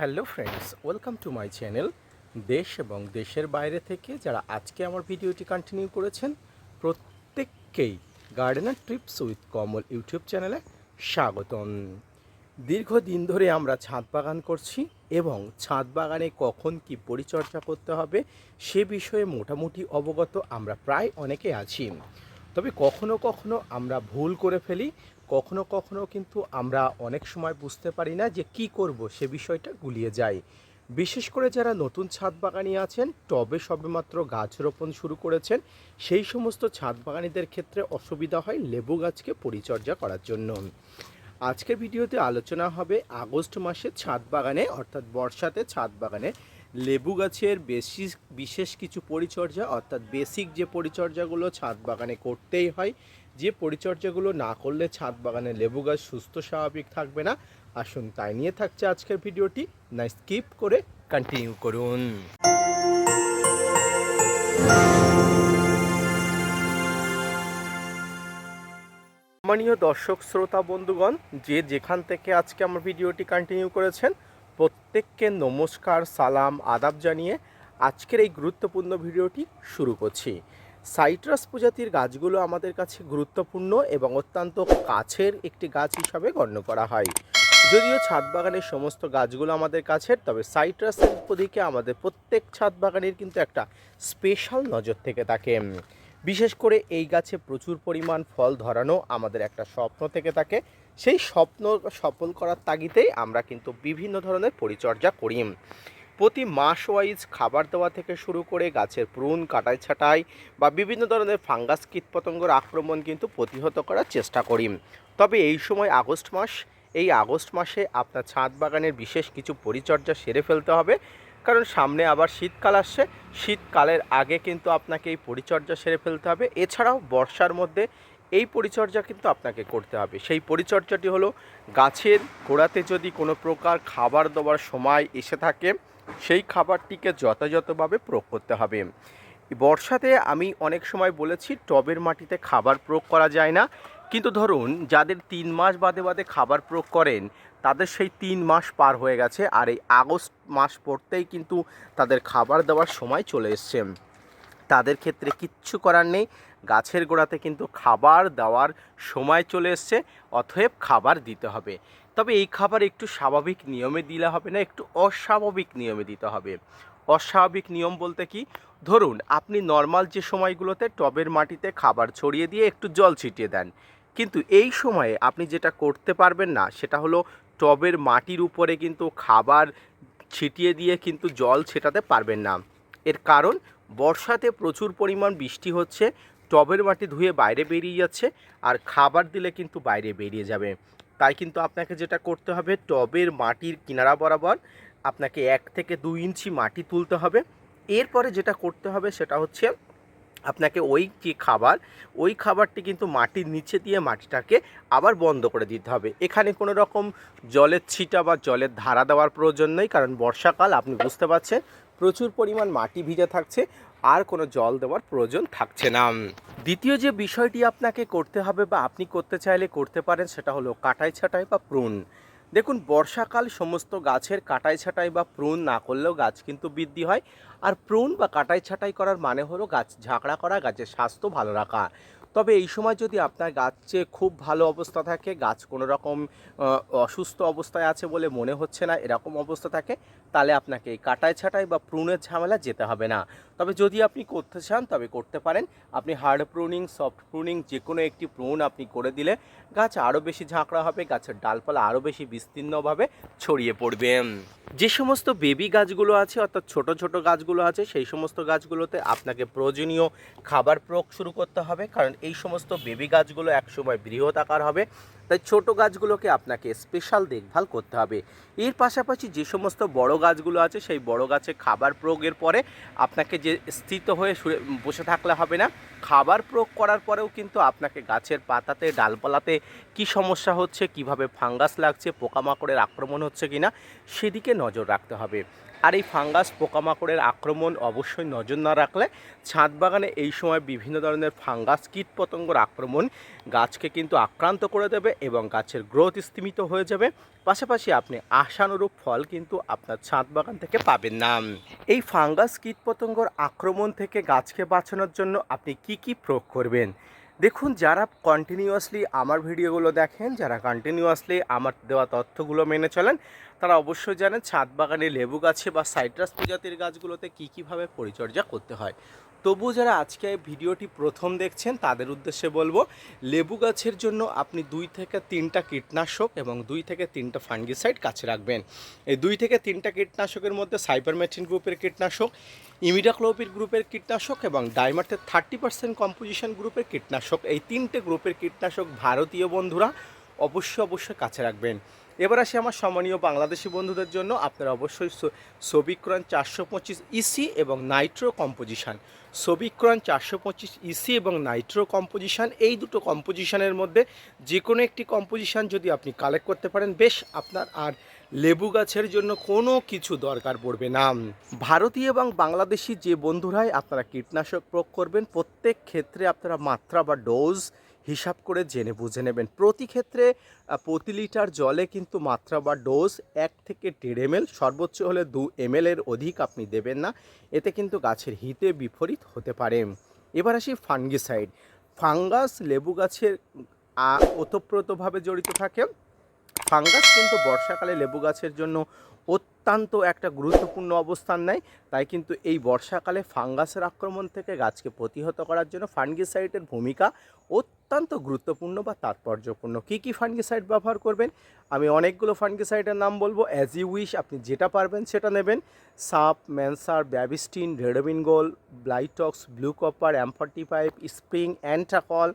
Hello friends, welcome to my channel দেশ এবং দেশের বাইরে থেকে যারা আজকে আমার ভিডিওটি কন্টিনিউ করেছেন, প্রত্যেককেই gardener trips with Kamal YouTube চ্যানেলে স্বাগতম। দীর্ঘদিন ধরে আমরা ছাদ বাগান করছি এবং ছাদ বাগানে কখন কি পরিচর্যা করতে হবে সে বিষয়ে মোটামুটি অবগত আমরা প্রায় অনেকে আছি। তবে কখনো কখনো আমরা ভুল করে ফেলি কখনো কখনো কিন্তু আমরা অনেক সময় বুঝতে পারি না যে কি করব, সে বিষয়টা গুলিয়ে যায় বিশেষ করে যারা নতুন ছাদ বাগানি আছেন, টবে সবেমাত্র গাছ রোপণ শুরু করেছেন, সেই সমস্ত ছাদ বাগানিদের ক্ষেত্রে অসুবিধা হয় লেবু গাছকে পরিচর্যা করার জন্য। আজকের ভিডিওতে আলোচনা হবে আগস্ট মাসে ছাদ বাগানে, অর্থাৎ বর্ষাতে ছাদ বাগানে লেবু গাছের বেশি বিশেষ কিছু পরিচর্যা, অর্থাৎ বেসিক যে পরিচর্যাগুলো ছাদ বাগানে করতেই হয় যে পরিচর্যাগুলো না করলে ছাদ বাগানে লেবু গাছ সুস্থ, স্বাভাবিক থাকবে না। আসুন তাই নিয়ে থাকছে আজকের ভিডিওটি। না, স্কিপ করে কন্টিনিউ করুন। সম্মানীয় দর্শক, শ্রোতা, বন্ধুগণ, যে যেখান থেকে আজকে আমার ভিডিওটি কন্টিনিউ করেছেন, প্রত্যেককে নমস্কার, সালাম, আদাব জানিয়ে আজকের এই গুরুত্বপূর্ণ ভিডিওটি শুরু করছি। সাইট্রাস প্রজাতির গাছগুলো আমাদের কাছে গুরুত্বপূর্ণ এবং অত্যন্ত কাছের একটি গাছ হিসাবে গণ্য করা হয়। যদিও ছাদ বাগানের সমস্ত গাছগুলো আমাদের কাছের, তবে সাইট্রাসের দিকে আমাদের প্রত্যেক ছাদ বাগানের কিন্তু একটা স্পেশাল নজর থেকে থাকে। বিশেষ করে এই গাছে প্রচুর পরিমাণ ফল ধরানো আমাদের একটা স্বপ্ন থেকে থাকে। সেই স্বপ্ন সফল করার তাগিদেই আমরা কিন্তু বিভিন্ন ধরনের পরিচর্যা করি। প্রতি মাস ওয়াইজ খাবার দেওয়া থেকে শুরু করে গাছের প্রুন কাটাই ছাটাই বা বিভিন্ন ধরনের ফাঙ্গাস, কীটপতঙ্গর আক্রমণ কিন্তু প্রতিহত করার চেষ্টা করি। তবে এই সময় আগস্ট মাস, এই আগস্ট মাসে আপনার ছাদ বাগানের বিশেষ কিছু পরিচর্যা সেরে ফেলতে হবে। কারণ সামনে আবার শীতকাল আসছে, শীতকালের আগে কিন্তু আপনাকে এই পরিচর্যা সেরে ফেলতে হবে। এছাড়াও বর্ষার মধ্যে এই পরিচর্যা কিন্তু আপনাকে করতে হবে। সেই পরিচর্যাটি হলো গাছের গোড়াতে যদি কোনো প্রকার খাবার দেওয়ার সময় এসে থাকে সেই খাবারটিকে যথাযথভাবে প্রয়োগ করতে হবে। বর্ষাতে আমি অনেক সময় বলেছি, টবের মাটিতে খাবার প্রয়োগ করা যায় না। কিন্তু ধরুন, যাদের তিন মাস বাদে বাদে খাবার প্রয়োগ করেন, তাদের সেই তিন মাস পার হয়ে গেছে আর এই আগস্ট মাস পড়তেই কিন্তু তাদের খাবার দেওয়ার সময় চলে এসছে। তাদের ক্ষেত্রে কিচ্ছু করার নেই, গাছের গোড়াতে কিন্তু খাবার দেওয়ার সময় চলে এসছে, অতএব খাবার দিতে হবে। তবে এই খাবার একটু স্বাভাবিক নিয়মে দিলে হবে না, একটু অস্বাভাবিক নিয়মে দিতে হবে। অস্বাভাবিক নিয়ম বলতে কি? ধরুন, আপনি নর্মাল যে সময়গুলোতে টবের মাটিতে খাবার ছড়িয়ে দিয়ে একটু জল ছিটিয়ে দেন। কিন্তু এই সময়ে আপনি যেটা করতে পারবেন না, সেটা হলো টবের মাটির উপরে কিন্তু খাবার ছিটিয়ে দিয়ে কিন্তু জল ছেটাতে পারবেন না। এর কারণ, বর্ষাতে প্রচুর পরিমাণ বৃষ্টি হচ্ছে, টবের মাটি ধুয়ে বাইরে বেরিয়ে যাচ্ছে, আর খাবার দিলে কিন্তু বাইরে বেরিয়ে যাবে। তাই কিন্তু আপনাকে যেটা করতে হবে, টবের মাটির কিনারা বরাবর আপনাকে এক থেকে দুই ইঞ্চি মাটি তুলতে হবে। এরপরে যেটা করতে হবে সেটা হচ্ছে আপনাকে ওই যে খাবার, ওই খাবারটি কিন্তু মাটির নিচে দিয়ে মাটিটাকে আবার বন্ধ করে দিতে হবে। এখানে কোনো রকম জলের ছিটা বা জলের ধারা দেওয়ার প্রয়োজন নেই, কারণ বর্ষাকাল, আপনি বুঝতে পারছেন, প্রচুর পরিমাণ মাটি ভিজে থাকছে। আর কোনো জল দেওয়ার প্রয়োজন থাকছে না। দ্বিতীয় যে বিষয়টি আপনাকে করতে হবে বা আপনি করতে চাইলে করতে পারেন সেটা হলো কাটাই ছাটাই বা প্রুন। দেখুন, বর্ষাকাল সমস্ত গাছের কাটাই ছাটাই বা প্রুন না করলেও গাছ কিন্তু বৃদ্ধি হয়। আর প্রুন বা কাটাই ছাটাই করার মানে হলো গাছ ঝাঁকড়া করা, গাছের স্বাস্থ্য ভালো রাখা। তবে এই সময় যদি আপনার গাছে খুব ভালো অবস্থা থাকে, গাছ কোনো রকম অসুস্থ অবস্থায় আছে বলে মনে হচ্ছে না, এরকম অবস্থা থাকে, তাহলে আপনাকে এই কাটাই ছাটাই বা প্রুনের ঝামেলা যেতে হবে না। তবে যদি আপনি করতে চান, তবে করতে পারেন। আপনি হার্ড প্রুনিং, সফট প্রুনিং যে কোনো একটি প্রুন আপনি করে দিলে গাছ আরও বেশি ঝাঁকড়া হবে, গাছের ডালপালা আরও বেশি বিস্তীর্ণভাবে ছড়িয়ে পড়বে। যে সমস্ত বেবি গাছগুলো আছে, অর্থাৎ ছোট ছোট গাছগুলো আছে, সেই সমস্ত গাছগুলোতে আপনাকে প্রয়োজনীয় খাবার প্রয়োগ শুরু করতে হবে। কারণ এই সমস্ত বেবি গাছগুলো একসময় বৃহৎ আকার হবে। তাই ছোট গাছগুলোকে আপনাকে স্পেশাল দেখভাল করতে হবে। এর পাশাপাশি যে সমস্ত বড় গাছগুলো আছে, সেই বড় গাছে খাবার প্রয়োগের পরে আপনাকে যে স্থিত হয়ে বসে থাকলে হবে না, খাবার প্রয়োগ করার পরেও কিন্তু আপনাকে গাছের পাতাতে, ডালপালাতে কি সমস্যা হচ্ছে, কীভাবে ফাঙ্গাস লাগছে, পোকামাকড়ের আক্রমণ হচ্ছে কিনা, সেদিকে নজর রাখতে হবে। আর এই ফাঙ্গাস, পোকামাকড়ের আক্রমণ অবশ্যই নজর না রাখলে ছাদ বাগানে এই সময় বিভিন্ন ধরনের ফাঙ্গাস, কীটপতঙ্গর আক্রমণ গাছকে কিন্তু আক্রান্ত করে দেবে এবং গাছের গ্রোথ স্তীমিত হয়ে যাবে। পাশাপাশি আপনি আশানুরূপ ফল কিন্তু আপনার ছাদ বাগান থেকে পাবেন না। এই ফাঙ্গাস কীটপতঙ্গর আক্রমণ থেকে গাছকে বাঁচানোর জন্য আপনি কি কি প্রয়োগ করবেন? দেখুন, যারা কন্টিনিউয়াসলি আমার ভিডিওগুলো দেখেন, যারা কন্টিনিউয়াসলি আমার দেওয়া তথ্যগুলো মেনে চলেন তারা অবশ্যই জানেন ছাদ বাগানে লেবু গাছে বা সাইট্রাস প্রজাতির গাছগুলোতে কী কীভাবে পরিচর্যা করতে হয়। তবুও যারা আজকে ভিডিওটি প্রথম দেখছেন, তাদের উদ্দেশ্যে বলব, লেবু গাছের জন্য আপনি দুই থেকে তিনটা কীটনাশক এবং দুই থেকে তিনটা ফাঙ্গিসাইড কাছে রাখবেন। এই দুই থেকে তিনটা কীটনাশকের মধ্যে সাইপারমেথিন গ্রুপের কীটনাশক ইমিডাক্লোপির গ্রুপের কীটনাশক এবং ডাইমার্থের থার্টি পার্সেন্ট কম্পোজিশন গ্রুপের কীটনাশক। এই তিনটে গ্রুপের কীটনাশক ভারতীয় বন্ধুরা অবশ্যই অবশ্যই কাছে রাখবেন। এবার আসি আমার সম্মানীয় বাংলাদেশি বন্ধুদের জন্য। আপনারা অবশ্যই সবিক্রন চারশো পঁচিশ ইসি এবং নাইট্রো কম্পোজিশান। সবিক্রন চারশো পঁচিশ ইসি এবং নাইট্রো কম্পোজিশান, এই দুটো কম্পোজিশানের মধ্যে যে কোনো একটি কম্পোজিশান যদি আপনি কালেক্ট করতে পারেন, বেশ আপনার আর লেবু গাছের জন্য কোনো কিছু দরকার পড়বে না। ভারতীয় এবং বাংলাদেশি যে বন্ধুরাই আপনারা কীটনাশক প্রয়োগ করবেন, প্রত্যেক ক্ষেত্রে আপনারা মাত্রা বা ডোজ হিসাব করে জেনে বুঝে নেবেন। প্রতি ক্ষেত্রে প্রতি লিটার জলে কিন্তু মাত্রা বা ডোজ এক থেকে দেড় এম সর্বোচ্চ হলে দু এম এর অধিক আপনি দেবেন না। এতে কিন্তু গাছের হিতে বিপরীত হতে পারে। এবার আসি ফাঙ্গিসাইড। ফাঙ্গাস লেবু গাছের ওতপ্রোতভাবে জড়িত থাকে। ফাঙ্গাস কিন্তু বর্ষাকালে লেবু গাছের জন্য অত্যন্ত একটা গুরুত্বপূর্ণ অবস্থান নেয়। তাই কিন্তু এই বর্ষাকালে ফাঙ্গাসের আক্রমণ থেকে গাছকে প্রতিহত করার জন্য ফাঙ্গিসাইডের ভূমিকা অত্যন্ত গুরুত্বপূর্ণ বা তাৎপর্যপূর্ণ। কী কী ফাঙ্গিসাইড ব্যবহার করবেন? আমি অনেকগুলো ফাঙ্গিসাইডের নাম বলব। অ্যাজ ইউ উইশ আপনি যেটা পারবেন সেটা নেবেন। সাপ, ম্যানসার, Bavistin Ridomil Gold Blitox, blue copper, M forty five spring, Antracol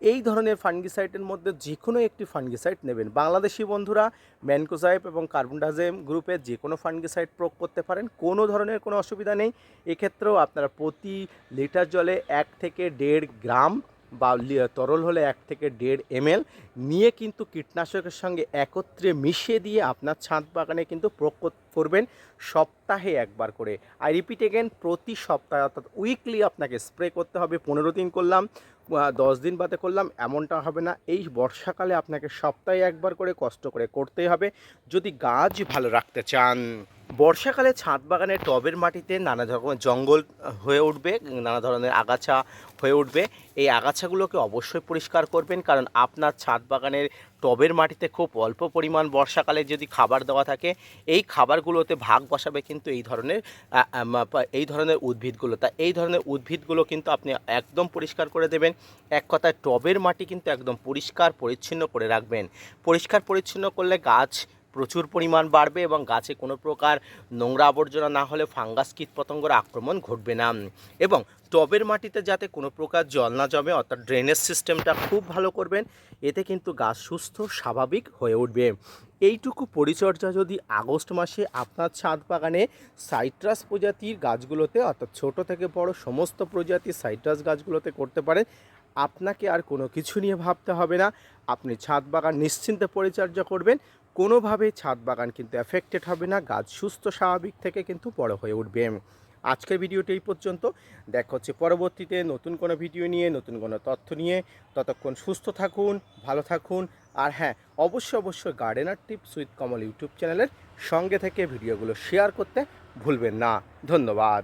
এই ধরনের ফাঙ্গিসাইডের মধ্যে যে কোনো একটি ফাঙ্গিসাইড নেবেন। বাংলাদেশি বন্ধুরা ম্যানকোজাইপ এবং কার্বনডাজেম গ্রুপের যে কোনো ফাঙ্গিসাইড প্রয়োগ করতে পারেন, কোনো ধরনের কোনো অসুবিধা নেই। এক্ষেত্রেও আপনারা প্রতি লিটার জলে এক থেকে দেড় গ্রাম বা তরল হলে এক থেকে দেড় এমএল নিয়ে কিন্তু কীটনাশকের সঙ্গে একত্রে মিশিয়ে দিয়ে আপনার ছাদ বাগানে কিন্তু প্রয়োগ কর- করবেন সপ্তাহে একবার করে। আই রিপিট এগেন প্রতি সপ্তাহে অর্থাৎ উইকলি আপনাকে স্প্রে করতে হবে। পনেরো দিন করলাম দশ দিন বাদে করলাম, এমনটা হবে না। এই বর্ষাকালে আপনাকে সপ্তাহে একবার করে কষ্ট করে করতেই হবে। যদি গাছ ভালো রাখতে চান বর্ষাকালে ছাদ বাগানে টবের মাটিতে নানা রকমের জঙ্গল হয়ে উঠবে, নানা ধরনের আগাছা হয়ে উঠবে। এই আগাছাগুলোকে অবশ্যই পরিষ্কার করবেন, কারণ আপনার ছাদ বাগানের টবের মাটিতে খুব অল্প পরিমাণ বর্ষাকালে যদি খাবার দেওয়া থাকে, এই খাবারগুলোতে ভাগ বসাবে কিন্তু এই ধরনের এই ধরনের উদ্ভিদগুলো। তা এই ধরনের উদ্ভিদগুলো কিন্তু আপনি একদম পরিষ্কার করে দেবেন। এক কথায় টবের মাটি কিন্তু একদম পরিষ্কার, পরিচ্ছন্ন করে রাখবেন। পরিষ্কার, পরিচ্ছন্ন করলে গাছ প্রচুর পরিমাণ বাড়বে এবং গাছে কোনো প্রকার নোংরা আবর্জনা না হলে ফাঙ্গাস কীটপতঙ্গের আক্রমণ ঘটবে না। এবং টবের মাটিতে যাতে কোনো প্রকার জল না জমে, অর্থাৎ ড্রেনেজ সিস্টেমটা খুব ভালো করবেন, এতে কিন্তু গাছ সুস্থ, স্বাভাবিক হয়ে উঠবে। এইটুকু পরিচর্যা যদি আগস্ট মাসে আপনার ছাদ বাগানে সাইট্রাস প্রজাতির গাছগুলোতে, অর্থাৎ ছোট থেকে বড় সমস্ত প্রজাতির সাইট্রাস গাছগুলোতে করতে পারেন, আপনাকে আর কোনো কিছু নিয়ে ভাবতে হবে না। আপনি ছাদ বাগান নিশ্চিন্তে পরিচর্যা করবেন। কোনোভাবেই ছাদ বাগান কিন্তু এফেক্টেড হবে না, গাছ সুস্থ, স্বাভাবিক থেকে কিন্তু বড় হয়ে উঠবে। আজকের ভিডিওটি এই পর্যন্ত। দেখা হচ্ছে পরবর্তীতে নতুন কোনো ভিডিও নিয়ে, নতুন কোনো তথ্য নিয়ে। ততক্ষণ সুস্থ থাকুন, ভালো থাকুন। আর হ্যাঁ অবশ্যই অবশ্যই gardener tips with Kamal YouTube চ্যানেলের সঙ্গে থেকে ভিডিওগুলো শেয়ার করতে ভুলবেন না। ধন্যবাদ।